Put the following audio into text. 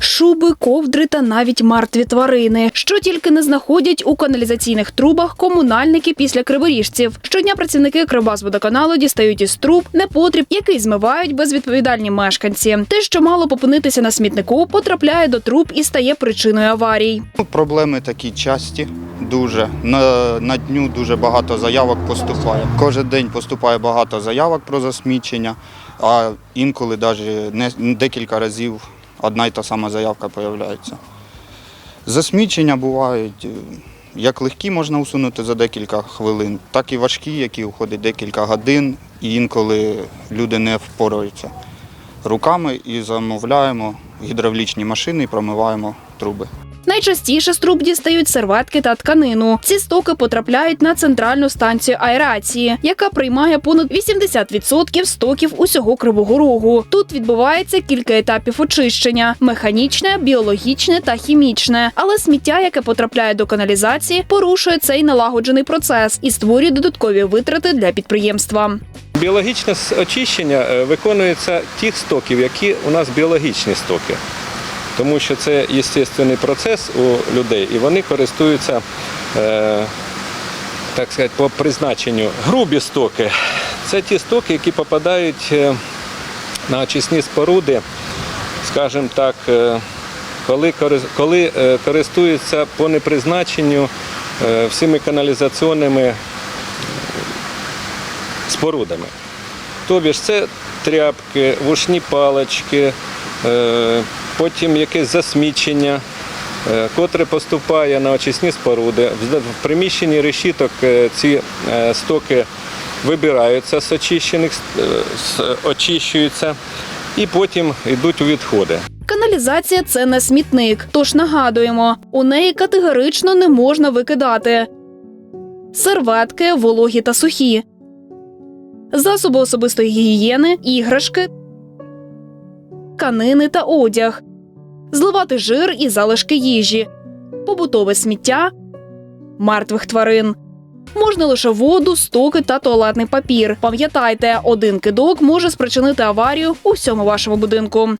Шуби, ковдри та навіть мертві тварини, що тільки не знаходять у каналізаційних трубах комунальники після криворіжців. Щодня працівники Кривбасводоканалу дістають із труб непотріб, який змивають безвідповідальні мешканці. Те, що мало попинитися на смітнику, потрапляє до труб і стає причиною аварій. Ну, Проблеми такі часті, дуже. На, на дню дуже багато заявок поступає. Кожен день поступає багато заявок про засмічення, а інколи навіть не, декілька разів одна й та сама заявка з'являється. Засмічення бувають е, як легкі можна усунути за декілька хвилин, так і важкі, які уходять декілька годин, і інколи люди не впораються руками і замовляємо гідравлічні машини і промиваємо труби. Найчастіше з труб дістають серветки та тканину. Ці стоки потрапляють на центральну станцію аерації, яка приймає понад 80% стоків усього кривого рогу. Тут відбувається кілька етапів очищення: механічне, біологічне та хімічне. Але сміття, яке потрапляє до каналізації, порушує цей налагоджений процес і створює додаткові витрати для підприємства. Біологічне очищення е, виконується тих стоків, які у нас біологічні стоки. Тому що це естественний процес у людей, і вони користуються, е, так сказати, по призначенню. Грубі стоки це ті стоки, які попадають е, на очисні споруди, скажімо так, е, коли, користуються по непризначенню всіми каналізаційними спорудами. Тобі ж це тряпки, вушні палички, е, потім якесь засмічення, е, котре поступає на очисні споруди. В приміщенні решіток е, ці е, стоки вибираються з очищених, е, очищуються і потім йдуть у відходи. Каналізація це не смітник, тож нагадуємо, у неї категорично не можна викидати серветки, вологі та сухі, засоби особистої гігієни, іграшки, тканини та одяг, зливати жир і залишки їжі, побутове сміття, мертвих тварин. Можна лише воду, стоки та туалетний папір. Пам'ятайте, один кидок може спричинити аварію у всьому вашому будинку.